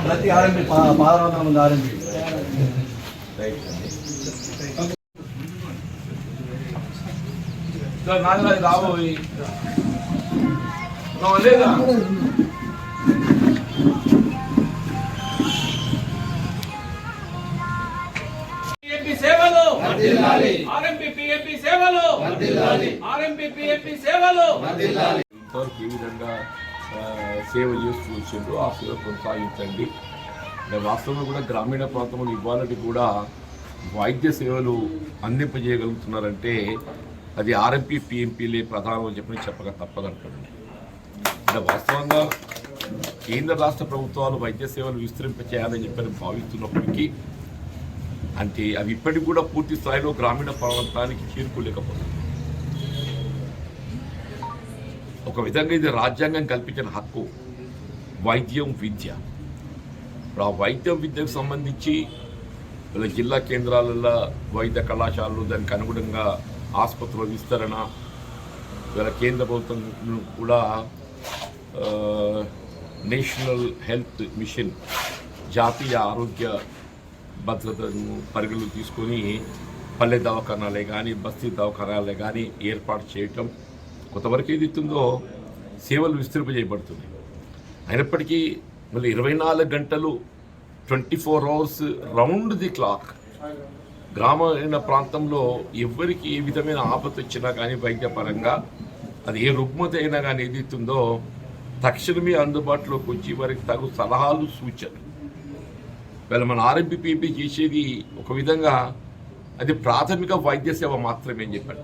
ప్రతి ఆర్ఎంపీ పాదవందల మంది ఆర్ఎంపీ నాగరాజు రాబోయి లేదా? పిఎంపి సేవలు. ఆర్ఎంపీ పిఎంపి సేవలు. ఆర్ఎంపీ పిఎంపి సేవలు. ఇంతవరకు ఏ విధంగా సేవ చేస్తూ వచ్చిండ్రో ఆ సేవ కొనసాగించండి రాష్ట్రంలో వాస్తవంలో కూడా గ్రామీణ ప్రాంతంలో ఇవ్వాలని కూడా వైద్య సేవలు అందింపజేయగలుగుతున్నారంటే అది ఆర్ఎంపీ పిఎంపీలే ప్రధానం అని చెప్పి చెప్పక తప్పదంటారండి అంటే వాస్తవంగా కేంద్ర రాష్ట్ర ప్రభుత్వాలు వైద్య సేవలు విస్తరింపచేయాలని చెప్పని భావిస్తున్నప్పటికీ అంటే అవి ఇప్పటికి కూడా పూర్తి స్థాయిలో గ్రామీణ ప్రాంతానికి చేరుకోలేకపోతుంది ఒక విధంగా ఇది రాజ్యాంగం కల్పించిన హక్కు వైద్యం విద్య. ఇప్పుడు ఆ వైద్యం విద్యకు సంబంధించి ఇలా జిల్లా కేంద్రాలలో వైద్య కళాశాలలు దానికి అనుగుణంగా ఆసుపత్రుల విస్తరణ ఇలా కేంద్ర ప్రభుత్వం కూడా నేషనల్ హెల్త్ మిషన్ జాతీయ ఆరోగ్య భద్రతను పరిగణలో తీసుకొని పల్లె దవాఖానాలే కానీ బస్తీ దవాఖానాలే కానీ ఏర్పాటు చేయటం కొంతవరకు ఏది ఇస్తుందో సేవలు విస్తరింపజేయబడుతున్నాయి అయినప్పటికీ మళ్ళీ ఇరవై నాలుగు గంటలు twenty four hours round the clock గ్రామీణ ప్రాంతంలో ఎవరికి ఏ విధమైన ఆపద వచ్చినా కానీ వైద్యపరంగా అది ఏ రుగ్మత అయినా కానీ ఏది ఇస్తుందో తక్షణమే అందుబాటులోకి వచ్చి వారికి తగు సలహాలు సూచనలు. వీళ్ళ మన ఆర్ఎంపీపీపీ చేసేది ఒక విధంగా అది ప్రాథమిక వైద్య సేవ మాత్రమే అని చెప్పారు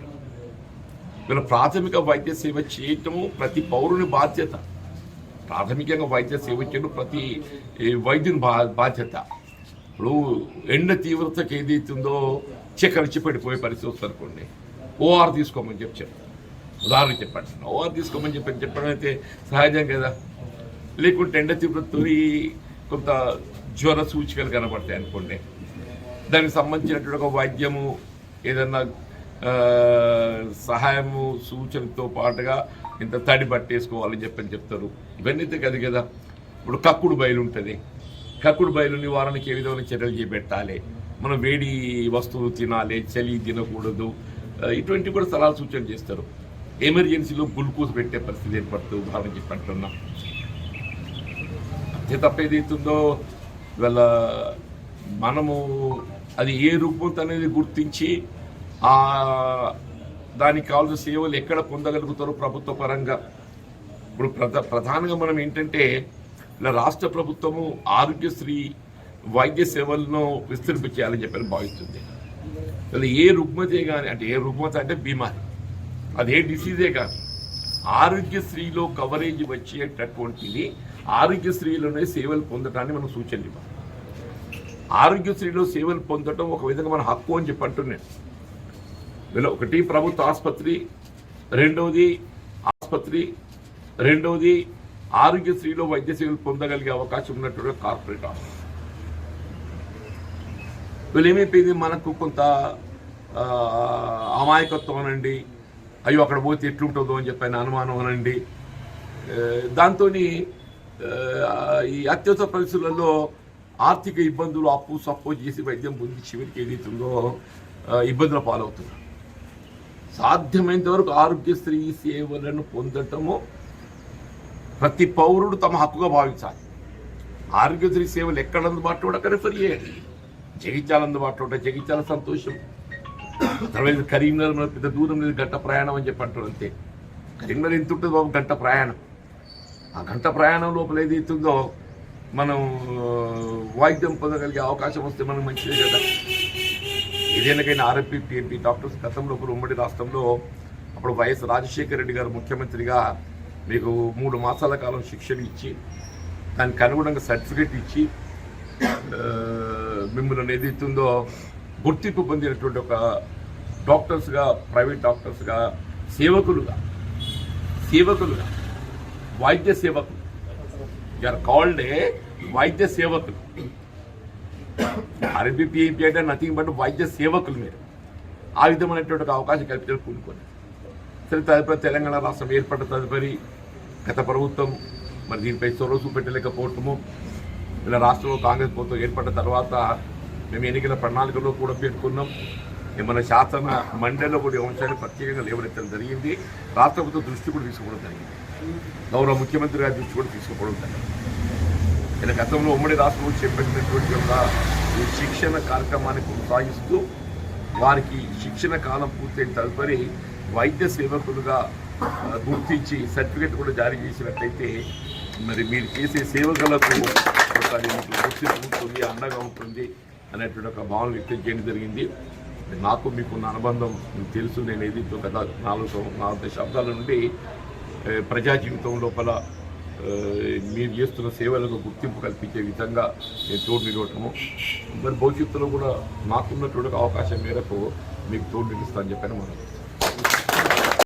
వీళ్ళ ప్రాథమిక వైద్య సేవ చేయటము ప్రతి పౌరుని బాధ్యత. ప్రాథమికంగా వైద్య సేవ చేయడం ప్రతి వైద్యుని బా బాధ్యత. ఇప్పుడు ఎండ తీవ్రతకి ఏదైతుందో చెక్కరిచి పడిపోయే పరిస్థితి వస్తుంది అనుకోండి ఓఆర్ తీసుకోమని చెప్పి చెప్తాను ఉదాహరణ చెప్పండి ఓఆర్ తీసుకోమని చెప్పి చెప్పడం అయితే సహజం కదా. లేకుంటే ఎండ తీవ్రతతో కొంత జ్వర సూచికలు కనబడతాయి అనుకోండి. దానికి సంబంధించినటువంటి ఒక వైద్యము ఏదన్నా సహాయము సూచనతో పాటుగా ఇంత తడి పట్టేసుకోవాలని చెప్పని చెప్తారు. ఇవన్నీ కదా కదా. ఇప్పుడు కక్కుడు బయలు ఉంటుంది. కక్కుడు బయలు నివారణకి ఏ విధమైన చర్యలు చేపెట్టాలి? మనం వేడి వస్తువులు తినాలి చలి తినకూడదు ఇటువంటి ఇటువంటివి కూడా సలహా సూచన చేస్తారు. ఎమర్జెన్సీలో గ్లూకోజ్ పెట్టే పరిస్థితి ఏర్పడుతుంది ఉదాహరణ చెప్పంటున్నా అంతే తప్ప ఏదైతుందో ఇవాళ మనము అది ఏ రుగ్మత అనేది గుర్తించి దానికి కావాల్సిన సేవలు ఎక్కడ పొందగలుగుతారో ప్రభుత్వ పరంగా. ఇప్పుడు ప్రధా ప్రధానంగా మనం ఏంటంటే ఇలా రాష్ట్ర ప్రభుత్వము ఆరోగ్యశ్రీ వైద్య సేవలను విస్తరింప చేయాలని చెప్పని భావిస్తుంది. ఏ రుగ్మతే కానీ అంటే ఏ రుగ్మత అంటే బీమారి అది ఏ డిసీజే కానీ ఆరోగ్యశ్రీలో కవరేజ్ వచ్చేటటువంటిది ఆరోగ్యశ్రీలోనే సేవలు పొందటాన్ని మనం సూచనలు ఇవ్వాలి ఆరోగ్యశ్రీలో సేవలు పొందటం ఒక విధంగా మన హక్కు అని చెప్పి అంటున్నాను. వీళ్ళ. ఒకటి ప్రభుత్వ ఆసుపత్రి. రెండవది ఆసుపత్రి. రెండవది ఆరోగ్యశ్రీలో వైద్య సేవలు పొందగలిగే అవకాశం ఉన్నటువంటి కార్పొరేట్ ఆసుపత్రి వీళ్ళేమైపోయింది మనకు కొంత అమాయకత్వం అనండి. అయ్యో అక్కడ పోతే ఎట్లుంటుందో అని చెప్పిన అనుమానం అనండి. దాంతో ఈ అత్యవసర పరిస్థితులలో ఆర్థిక ఇబ్బందులు అప్పు సప్పు చేసి వైద్యం పొంది చివరికి ఏదైతుందో ఇబ్బందుల పాలవుతున్నారు. సాధ్యమైనంత వరకు ఆరోగ్యశ్రీ సేవలను పొందటము ప్రతి పౌరుడు తమ హక్కుగా భావించాలి. ఆరోగ్యశ్రీ సేవలు ఎక్కడ అందుబాటులో కూడా రిఫర్ చేయాలి జగిత్యాల అందుబాటులో ఉంటాయి జగిత్యాల సంతోషం. తర్వాత కరీంనగర్ పెద్ద దూరం లేదు గంట ప్రయాణం అని చెప్పి అంటారు అంతే. కరీంనగర్ ఎంత ఉంటుంది బాబు గంట ప్రయాణం. ఆ గంట ప్రయాణం లోపల ఏదైతుందో మనం వాయిద్యం పొందగలిగే అవకాశం వస్తే మనకు మంచిది కదా. ఏదైనాకైనా ఆర్ఎంపీ టీఎంపీ డాక్టర్స్ గతంలో ఒకరు ఉమ్మడి రాష్ట్రంలో అప్పుడు వైఎస్ రాజశేఖర రెడ్డి గారు ముఖ్యమంత్రిగా మీకు మూడు మాసాల కాలం శిక్షణ ఇచ్చి దానికి అనుగుణంగా సర్టిఫికేట్ ఇచ్చి మిమ్మల్ని ఏదైతుందో గుర్తింపు పొందినటువంటి ఒక డాక్టర్స్గా ప్రైవేట్ డాక్టర్స్గా సేవకులుగా సేవకులుగా వైద్య సేవకులు. యూఆర్ కాల్డ్ వైద్య సేవకులు. ఆర్బీపీఐపీ అంటే నథింగ్ బట్ వైద్య సేవకులు మీరు. ఆ విధమైనటువంటి ఒక అవకాశం కల్పించడం కూడుకొని సరే తదుపరి తెలంగాణ రాష్ట్రం ఏర్పడ్డ తదుపరి గత ప్రభుత్వం మరి దీనిపై చొరవ చూపెట్టలేకపోవటము ఇలా రాష్ట్రంలో కాంగ్రెస్ ప్రభుత్వం ఏర్పడిన తర్వాత మేము ఎన్నికల ప్రణాళికలో కూడా పేర్కొన్నాం మన శాసన మండలిలో కూడా అంశాన్ని ప్రత్యేకంగా లేవనెత్తడం జరిగింది. రాష్ట్ర ప్రభుత్వం దృష్టి కూడా తీసుకోవడం జరిగింది. గౌరవ ముఖ్యమంత్రి గారి దృష్టి కూడా తీసుకోవడం జరిగింది. ఇలా గతంలో ఉమ్మడి రాష్ట్రంలో చేపట్టినటువంటి యొక్క ఈ శిక్షణ కార్యక్రమాన్ని కొనసాగిస్తూ వారికి శిక్షణ కాలం పూర్తయిన తదుపరి వైద్య సేవకులుగా గుర్తించి సర్టిఫికెట్ కూడా జారీ చేసినట్లయితే మరి మీరు చేసే సేవకులకు ఒక మీకు గుర్తింపు ఉంటుంది అండగా ఉంటుంది అనేటువంటి ఒక భావన వ్యక్తం చేయడం జరిగింది. నాకు మీకున్న అనుబంధం మీకు తెలుసు నేను ఏది గత నాలుగు నాలుగు దశాబ్దాల నుండి ప్రజా జీవితం లోపల మీరు చేస్తున్న సేవలకు గుర్తింపు కల్పించే విధంగా నేను తోడు నిలవటము. మరి భవిష్యత్తులో కూడా నాకున్నటువంటి అవకాశం మేరకు మీకు తోడు నిలుస్తానని చెప్పాను మనం